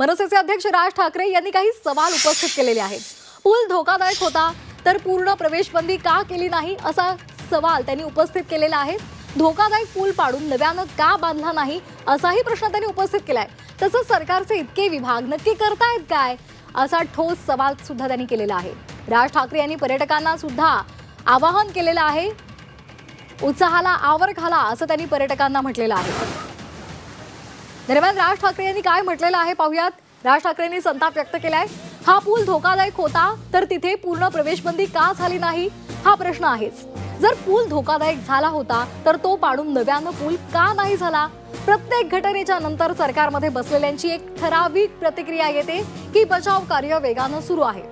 मनसेचे अध्यक्ष राज ठाकरे यांनी काही सवाल उपस्थित केलेले आहेत. पूल धोकादायक होता तर पूर्ण प्रवेशबंदी का केली नाही असा सवाल त्यांनी उपस्थित केलेला आहे. धोकादायक पूल पाडून नव्यानं का बांधला नाही असाही प्रश्न त्यांनी उपस्थित केलाय. तसंच सरकारचे इतके विभाग नक्की करतायत काय असा ठोस सवाल सुद्धा त्यांनी केलेला आहे. राज ठाकरे यांनी पर्यटकांना सुद्धा आवाहन केलेलं आहे उत्साहाला आवर घाला असं त्यांनी पर्यटकांना म्हटलेलं आहे. दरम्यान राज ठाकरे यांनी काय म्हटलेलं आहे पाहुयात. राज ठाकरेंनी संताप व्यक्त केलाय. हा पूल धोकादायक होता तर तिथे पूर्ण प्रवेशबंदी का झाली नाही? हा प्रश्न आहेच. जर पूल धोकादायक झाला होता तर तो पाडून नव्यानं पूल का नाही झाला? प्रत्येक घटनेच्या नंतर सरकारमध्ये बसलेल्यांची एक ठराविक प्रतिक्रिया येते की बचाव कार्य वेगानं सुरू आहे.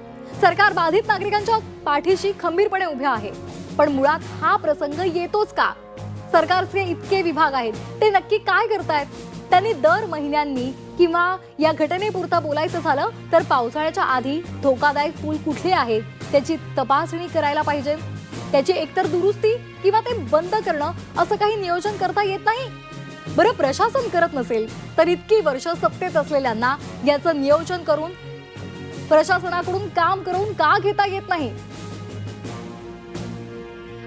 सरकार बाधित नागरिकांच्या पाठीशी खंबीरपणे उभे आहे. पण मुळात हा प्रसंग येतोच का? सरकारचे इतके विभाग आहेत ते नक्की काय करतायत? त्यांनी दर महिन्यांनी किंवा या घटनेपुरता बोलायचं झालं तर पावसाळ्याच्या आधी धोकादायक पूल कुठले आहेत त्याची तपासणी करायला पाहिजे. त्याची एकतर दुरुस्ती किंवा ते बंद करणं असं काही नियोजन करता येत नाही? बरं प्रशासन करत नसेल तर इतकी वर्ष सत्तेत असलेल्यांना याचं नियोजन करून प्रशासनाकडून काम करून का घेता येत नाही?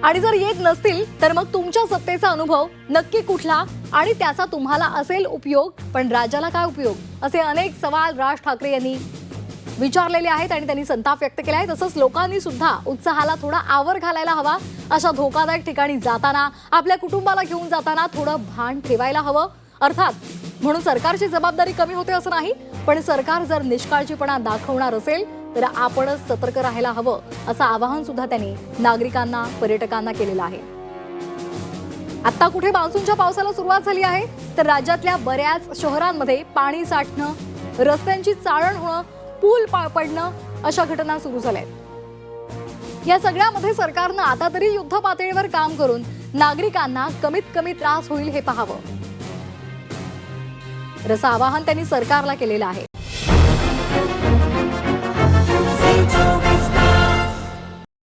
आणि जर येत नसतील तर मग तुमच्या सत्तेचा अनुभव नक्की कुठला आणि त्याचा तुम्हाला असेल उपयोग पण राज्याला काय उपयोग? असे अनेक सवाल राज ठाकरे यांनी विचारलेले आहेत आणि त्यांनी संताप व्यक्त केला आहे. तसंच लोकांनी सुद्धा उत्साहाला थोडा आवर घालायला हवा. अशा धोकादायक ठिकाणी जाताना आपल्या कुटुंबाला घेऊन जाताना थोडं भान ठेवायला हवं. अर्थात म्हणून सरकारची जबाबदारी कमी होते असं नाही पण सरकार जर निष्काळजीपणा दाखवणार असेल तर आपणच सतर्क राहायला हवं असं आवाहन सुद्धा त्यांनी नागरिकांना पर्यटकांना केलेलं आहे. आता कुठे मान्सूनच्या पावसाला सुरुवात झाली आहे? तर राज्यातल्या बऱ्याच शहरांमध्ये पाणी साठणं रस्त्यांची चाळण होणं पूल पडणं अशा घटना सुरू झाल्या आहेत या सगळ्यामध्ये सरकारनं आता तरी युद्ध पातळीवर काम करून नागरिकांना कमीत कमी त्रास होईल हे पाहावं. असं आवाहन त्यांनी सरकारला केलेलं आहे.